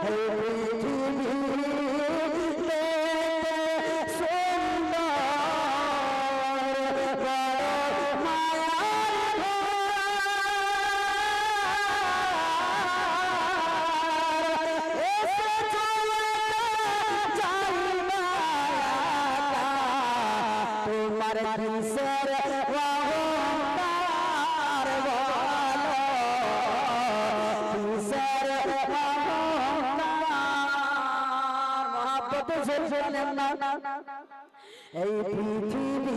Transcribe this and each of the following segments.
Hallelujah. কত জানেন না? এই পৃথিবী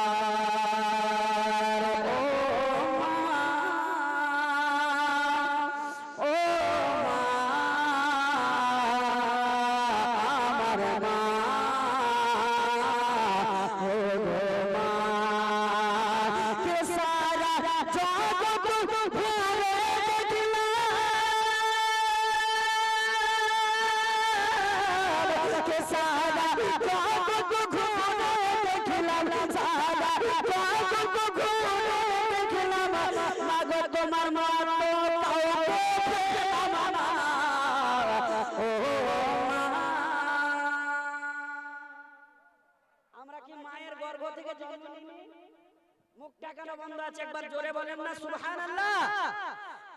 মুখটা কেন বন্ধ আছে একবার জোরে বলেন না সুবহানাল্লাহ।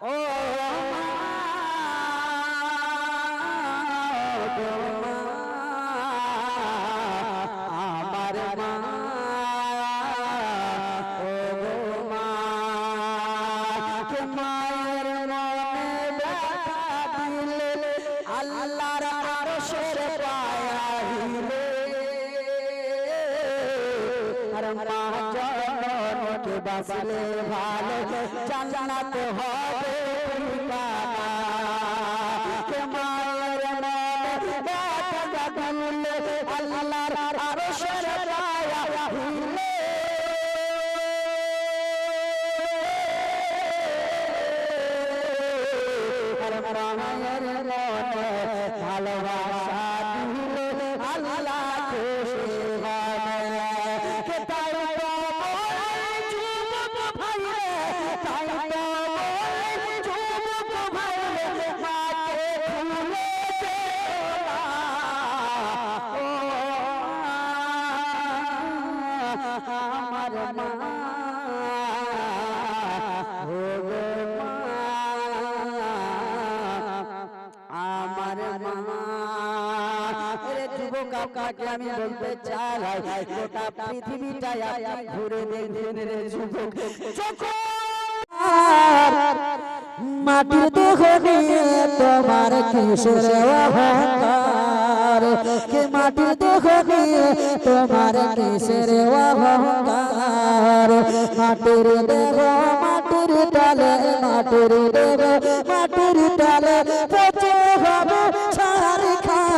ও বাসলে ভালো জান্নাত হবে। কাকাকে আমি বলতে চাই গোটা পৃথিবীটা আপনি ঘুরে দেখবেন রে যুবক। মাটির দেহ নিয়ে তোমার কিসের অহংকার? কে মাটির দেহ নিয়ে তোমার কিসের অহংকার? মাটির দেহ, মাটির তালে মাটির দেহ, মাটির তালে পচে হবে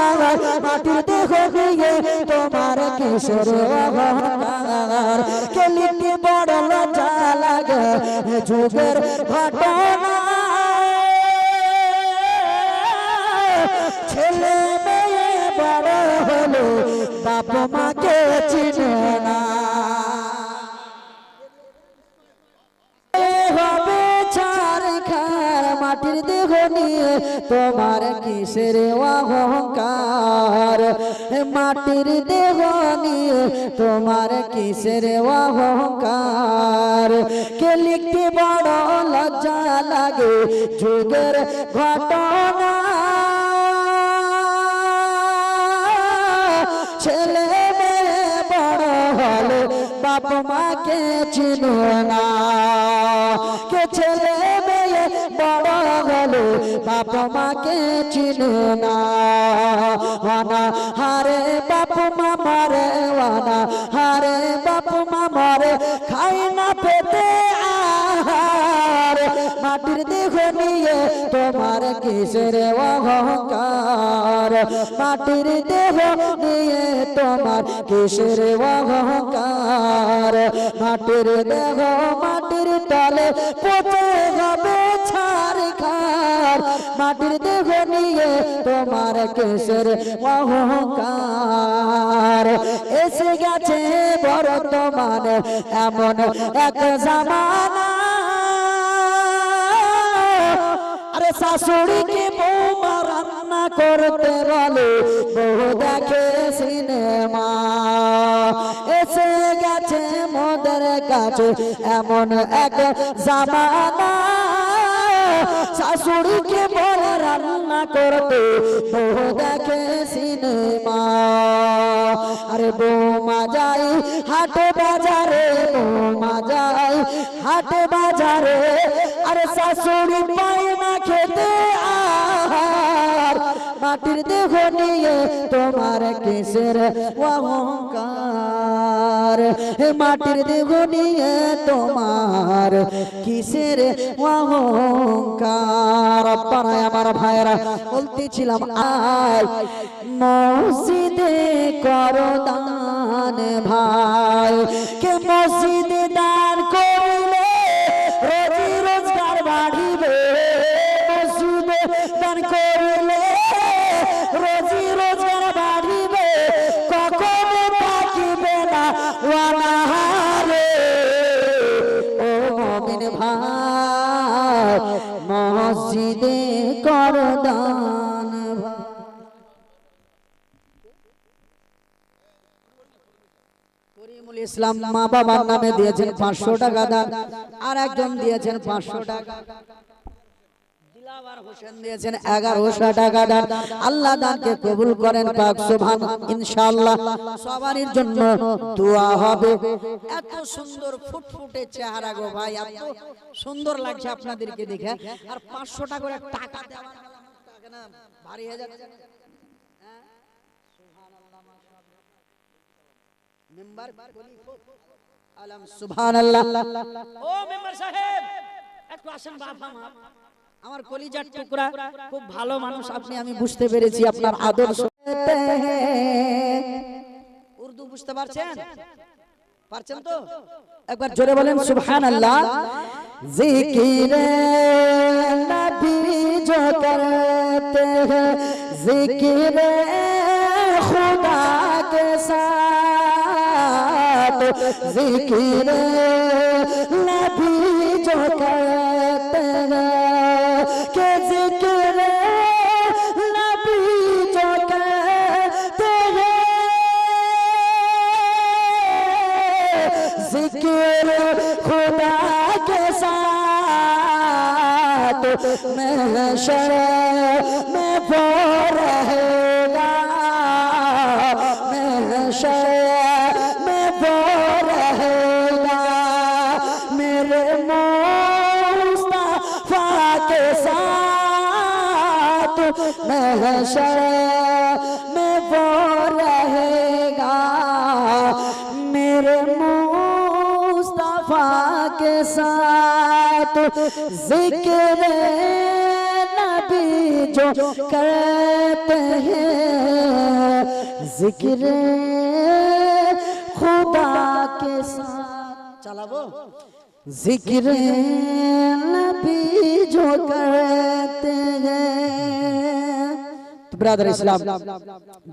খাওয়া মাটির দেহ নিয়ে তোমার কিসের অহংকার। কে বড় লজ্জা লাগে যুগের ঘটনা। ছেলে মেয়ে বড় হলো, বাপ মাকে চিনে না। তোমার কিসের অহংকার? মাটির দেহ নিয়ে তোমার কিসের অহংকার? কে লিখতে বড় লজ্জা লাগে যুগের ঘটনা? ছেলে বড় হলো বাপ মাকে চিনো না। বাপ মাকে চিনো না। হারে বাপ মা মারে ওয়ানা হারে বাপ মা মারে, খাই না পেতে মাটির দেহ নিয়ে তোমার কিসের অহংকার? মাটির দেহ নিয়ে তোমার কিসের অহংকার? মাটির দেহ মাটির তলে পচে মাটির দেহ নিয়ে তোমার কিসের অহংকার। এসে গেছে বর্তমানে এমন এক আরে শাশুড়িকে বৌমা রান্না করতে বলে বহু দেখে সিনেমা। এসে গেছে মোদের কাছে এমন এক জামানা। শাশুড়িকে বলে রান্না করতে। বহু দেখে সিনেমা। আরে বৌমা যাই, হাটে বাজারে। বৌমা যাই, হাটে বাজারে। আরে শাশুড়ি পায় না খেতে। মাটির দেহ নিয়ে তোমার কিসের অহংকার? মাটির দেহ নিয়ে তোমার কিসের অহংকার? পাড়ায় আমার ভাইরা বলতেছিলাম, আয় মসজিদে করো দান, ভাই। কে মসজিদে দান মসজিদে কর দান করিমুল ইসলাম মা বাবার নামে দিয়েছেন পাঁচশো টাকা দান, আর একজন দিয়েছেন পাঁচশো টাকা। দিয়েছেন এগারোশো টাকা দান আল্লাহ দানকে কবুল করেন পাক সুবহান ইনশাআল্লাহ। সবারই জন্য দোয়া হবে। এত সুন্দর ফুটফুটে চেহারা গো ভাই এত সুন্দর লাগছে আপনাদেরকে দেখে। আর পাঁচশো টাকা টাকা ভারী হয়ে যাচ্ছে না? হ্যাঁ? মেম্বার আলম সুবহানাল্লাহ। ও মেম্বার সাহেব একটু আসেন বাপ আমার আমার কলিজার টুকরা খুব ভালো মানুষ আপনি আপনি আমি বুঝতে পেরেছি আপনার আদর্শ উর্দু বুঝতে পারছেন পারছেন তো একবার জোরে বলেন সুবহানাল্লাহ জিকির নবী जो करते हैं जिक्र खुदा के साथ जिक्र जिक्र खुदा के साथ महशर में वो रहेगा महशर में वो रहेगा मेरे मुस्तफा के साथ महशर साथ जिक्र नबी जो करते हैं जिक्र खुदा के साथ চালাবো जिक्र नबी जो करते हैं তো ব্রাদার ইসলাম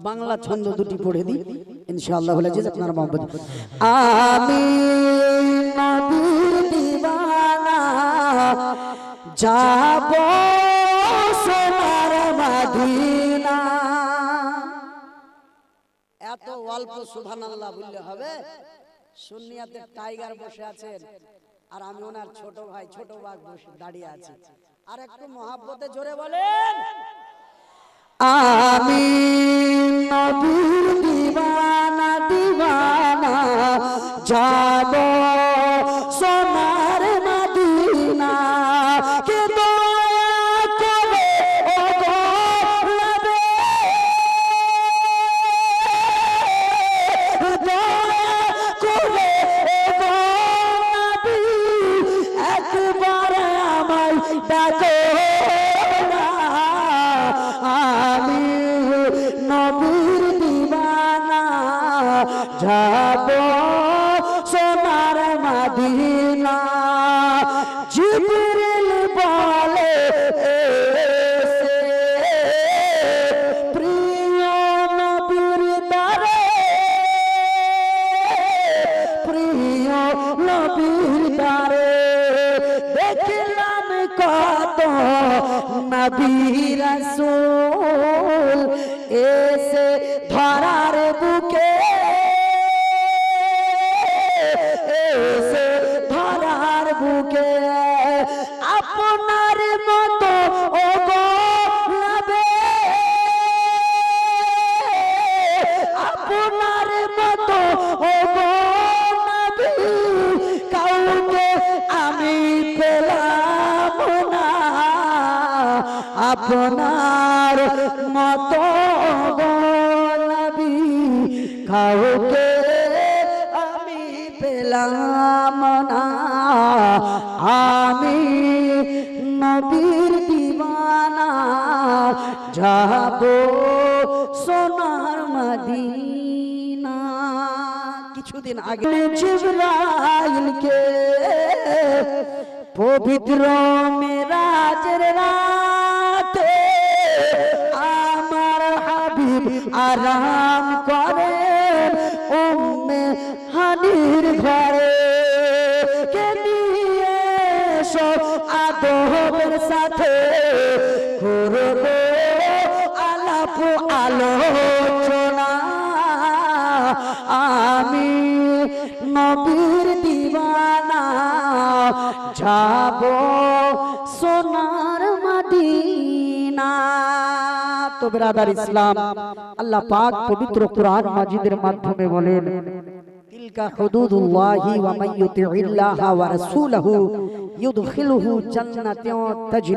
বাংলা ছন্দ দুটি পড়ে দিই ইনশাআল্লাহ হলে জিজ আপনার মোহাম্মদ আমি নবীর যাব সোনার এত অল্প সুবহানাল্লাহ বললে হবে? সুন্নিয়াতে টাইগার বসে আছেন, আর আমি ওনার ছোট ভাই, ছোট বসে দাঁড়িয়ে আছি। আর একটু মহাব্বতে জোরে বলেন, আমি নবীর ডাকো। নবী রসুল এসে ধরার আপনার মতো গো নবী কাউকে আমি পেলাম না। আমি নবীর দিবানা। যাব সোনার মদিনা। কিছুদিন আগে জিবরাইলকে পবিত্র মেরাজের রাতে আমার হাবিব আরাম করে উম্মে হানির ঘরে। কে নিয়ে সব আদবের সাথে? করবে আলাপ আলোচনা। আমি নবীর দিবানা, যাব তো ব্রাদার ইসলাম আল্লাহ পাক পবিত্র কোরআন মাজিদের মাধ্যমে বলেন তিলকা হুদুদুল্লাহি ওয়া মান ইউতি'িল্লাহা ওয়া রাসূলাহু ইউদখিলুহু জান্নাতিন তাজরি